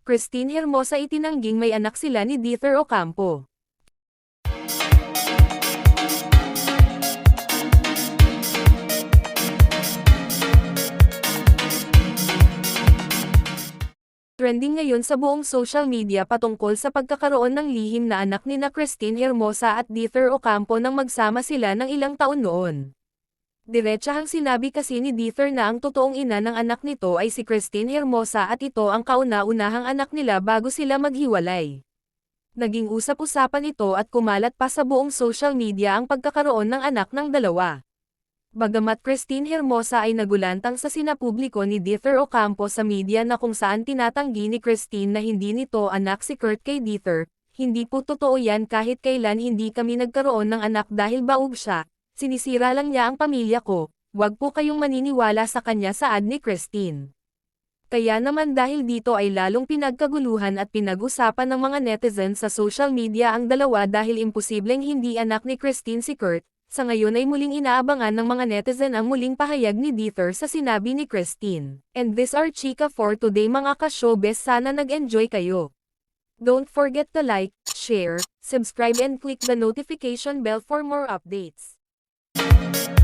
Christine Hermosa itinangging may anak sila ni Dieter Ocampo. Trending ngayon sa buong social media patungkol sa pagkakaroon ng lihim na anak ni na Christine Hermosa at Dieter Ocampo nang magsama sila ng ilang taon noon. Diretsahang sinabi kasi ni Dieter na ang totoong ina ng anak nito ay si Christine Hermosa at ito ang kauna-unahang anak nila bago sila maghiwalay. Naging usap-usapan ito at kumalat pa sa buong social media ang pagkakaroon ng anak ng dalawa. Bagamat Christine Hermosa ay nagulantang sa sinapubliko ni Dieter Ocampo sa media na kung saan tinatanggi ni Christine na hindi nito anak si Kurt kay Dieter, hindi po totoo yan kahit kailan hindi kami nagkaroon ng anak dahil baog siya, sinisira lang niya ang pamilya ko, wag po kayong maniniwala sa kanya saad ni Christine. Kaya naman dahil dito ay lalong pinagkaguluhan at pinag-usapan ng mga netizens sa social media ang dalawa dahil imposibleng hindi anak ni Christine si Kurt, sa ngayon ay muling inaabangan ng mga netizen ang muling pahayag ni Dieter sa sinabi ni Christine. And this are Chika for today mga ka-showbiz sana nag-enjoy kayo. Don't forget to like, share, subscribe and click the notification bell for more updates. you